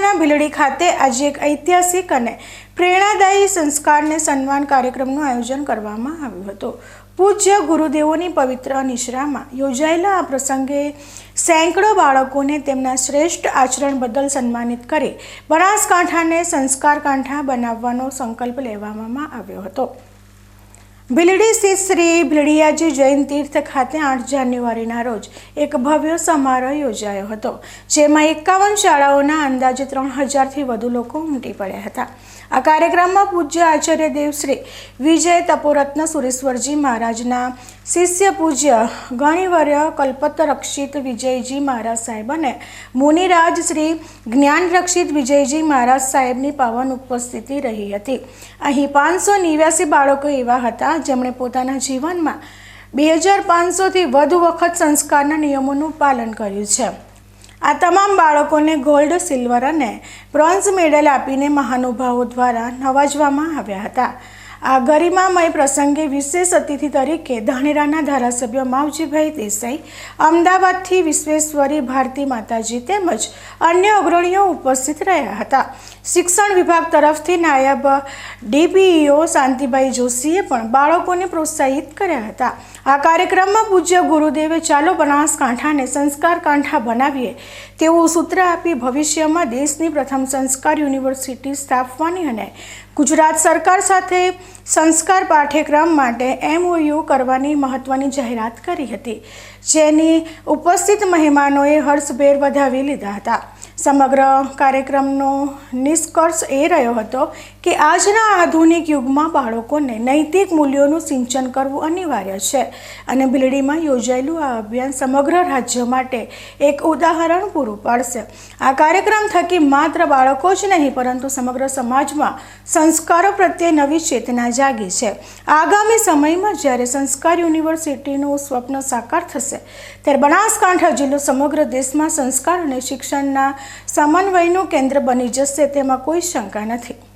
બનાસકાંઠાના ભીલડી ખાતે આજે એક ઐતિહાસિક અને પ્રેરણાદાયી સંસ્કારને સન્માન કાર્યક્રમનું આયોજન કરવામાં આવ્યું હતું. પૂજ્ય ગુરુદેવોની પવિત્ર નિશ્રામાં યોજાયેલા આ પ્રસંગે સેંકડો બાળકોને તેમના શ્રેષ્ઠ આચરણ બદલ સન્માનિત કરી બનાસકાંઠાને સંસ્કાર કાંઠા બનાવવાનો સંકલ્પ લેવામાં આવ્યો હતો. ભીલડી સ્થિત શ્રી ભીલડિયાજી જૈન તીર્થ ખાતે આઠ જાન્યુઆરીના રોજ એક ભવ્ય સમારોહ યોજાયો હતો, જેમાં એકાવન શાળાઓના અંદાજે ત્રણ હજારથી વધુ લોકો ઉમટી પડ્યા હતા. આ કાર્યક્રમમાં પૂજ્ય આચાર્ય દેવશ્રી વિજય તપોરત્ન સુરેશ્વરજી મહારાજના શિષ્ય પૂજ્ય ગણિવર્ય કલ્પત રક્ષિત વિજયજી મહારાજ સાહેબ અને મુનિરાજ શ્રી જ્ઞાન રક્ષિત વિજયજી મહારાજ સાહેબની પાવન ઉપસ્થિતિ રહી હતી. અહીં પાંચસો નેવ્યાસી બાળકો એવા હતા જેમણે પોતાના જીવનમાં બે હજાર પાંચસોથી વધુ વખત સંસ્કારના નિયમોનું પાલન કર્યું છે. આ તમામ બાળકોને ગોલ્ડ, સિલ્વર અને બ્રોન્ઝ મેડલ આપીને મહાનુભાવો દ્વારા નવાજવામાં આવ્યા હતા. આ ગરિમામય પ્રસંગે વિશેષ અતિથિ તરીકે ધાનેરાના ધારાસભ્ય માવજીભાઈ દેસાઈ, અમદાવાદથી વિશ્વેશ્વરી ભારતી માતાજી તેમજ અન્ય અગ્રણીઓ ઉપસ્થિત રહ્યા હતા. શિક્ષણ વિભાગ તરફથી નાયબ ડીપીઈઓ શાંતિભાઈ જોશીએ પણ બાળકોને પ્રોત્સાહિત કર્યા હતા. આ કાર્યક્રમમાં પૂજ્ય ગુરુદેવે ચાલો બનાસકાંઠાને સંસ્કાર કાંઠા બનાવીએ તેવું સૂત્ર આપી ભવિષ્યમાં દેશની પ્રથમ સંસ્કાર યુનિવર્સિટી સ્થાપવાની અને ગુજરાત સરકાર સાથે સંસ્કાર પાઠ્યક્રમ માટે એમઓયુ કરવાની મહત્વની જાહેરાત કરી હતી. જેની ઉપસ્થિત મહેમાનોએ હર્ષભેર વધાવી લીધા હતા. સમગ્ર કાર્યક્રમનો નિષ્કર્ષ એ રહ્યો હતો કે આજના આધુનિક યુગમાં બાળકોને નૈતિક મૂલ્યોનું સિંચન કરવું અનિવાર્ય છે અને બિલડીમાં યોજાયેલું આ અભિયાન સમગ્ર રાજ્ય માટે એક ઉદાહરણ પૂરું પાડશે. આ કાર્યક્રમ થકી માત્ર બાળકો જ નહીં, પરંતુ સમગ્ર સમાજમાં સંસ્કારો પ્રત્યે નવી ચેતના જાગી છે. આગામી સમયમાં જ્યારે સંસ્કાર યુનિવર્સિટીનું સ્વપ્ન સાકાર થશે, ત્યારે બનાસકાંઠા જિલ્લો સમગ્ર દેશમાં સંસ્કાર અને શિક્ષણના સમન્વયનું કેન્દ્ર બની જશે તેમાં કોઈ શંકા નથી.